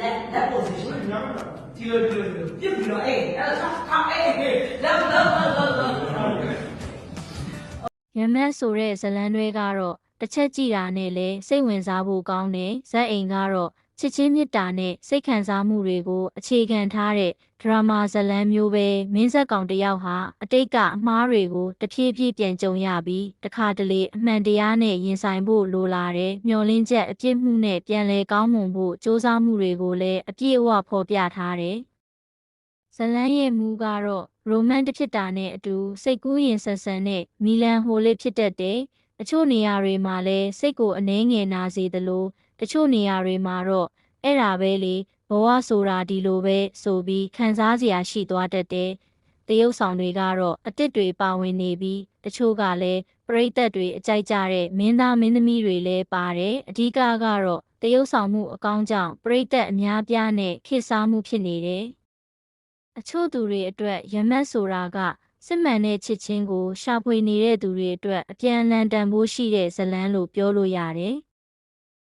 လက်ပေါ်စီရှင်ဒီလိုဒီလိုပြစ်ပြီးတော့အေးအဲ့ဒါဆောက်အေးလောက်လောက်လောက်လောက်လောက်ရမက်ဆိုတဲ့ဇလန်းတွေကတော့တစ်ချက်ကြည့်တာနဲ့လဲစိတ်ဝင်စားဖို့ကောင်းတယ်ဇက်အိမ်ကတော့ ချစ်ချင်းမြတ်တာနဲ့စိတ်ခံစားမှုတွေကိုအခြေခံထားတဲ့ဒရာမာဇလန်းမျိုးပဲမင်းဆက်ကောင်တစ်ယောက်ဟာအတိတ်ကအမှားတွေကိုတဖြည်းဖြည်းပြန်ကြုံရပြီးတခါတလေအမှန်တရားနဲ့ရင်ဆိုင်ဖို့လိုလာတယ်မျောလင်းချက်အပြစ်မှုနဲ့ပြန်လဲကောင်းမွန်ဖို့စ조사မှုတွေကိုလည်းအပြည့်အဝဖော်ပြထားတယ်ဇလန်းရဲ့မူကတော့ရိုမန်တစ်ဖြစ်တာနဲ့အတူစိတ်ကူးရင်ဆက်ဆန်တဲ့မီလန်ဟိုလေးဖြစ်တတ်တယ်။တချို့နေရာတွေမှာလည်းစိတ်ကိုအနှဲငယ်နာစေသလို တချို့နေရာတွေမှာတော့အဲ့ဒါပဲလေဘဝဆိုတာဒီလိုပဲဆိုပြီးခံစားစရာရှိသွားတတ်တယ်။တရုပ်ဆောင်တွေကတော့အစ်စ်တွေပါဝင်နေပြီးတချို့ကလည်းပရိသတ်တွေအကြိုက်ကြတဲ့မင်းသားမင်းသမီးတွေလည်းပါတယ်။အဓိကကတော့တရုပ်ဆောင်မှုအကောင်းကြောင့်ပရိသတ်အများပြားနဲ့ခေတ်စားမှုဖြစ်နေတယ်။အချို့သူတွေအတွက်ရမတ်ဆိုတာကစစ်မှန်တဲ့ချစ်ချင်းကိုရှာဖွေနေတဲ့သူတွေအတွက်အပြန်အလှန်တန်ဖိုးရှိတဲ့ဇလန်းလို့ပြောလို့ရတယ်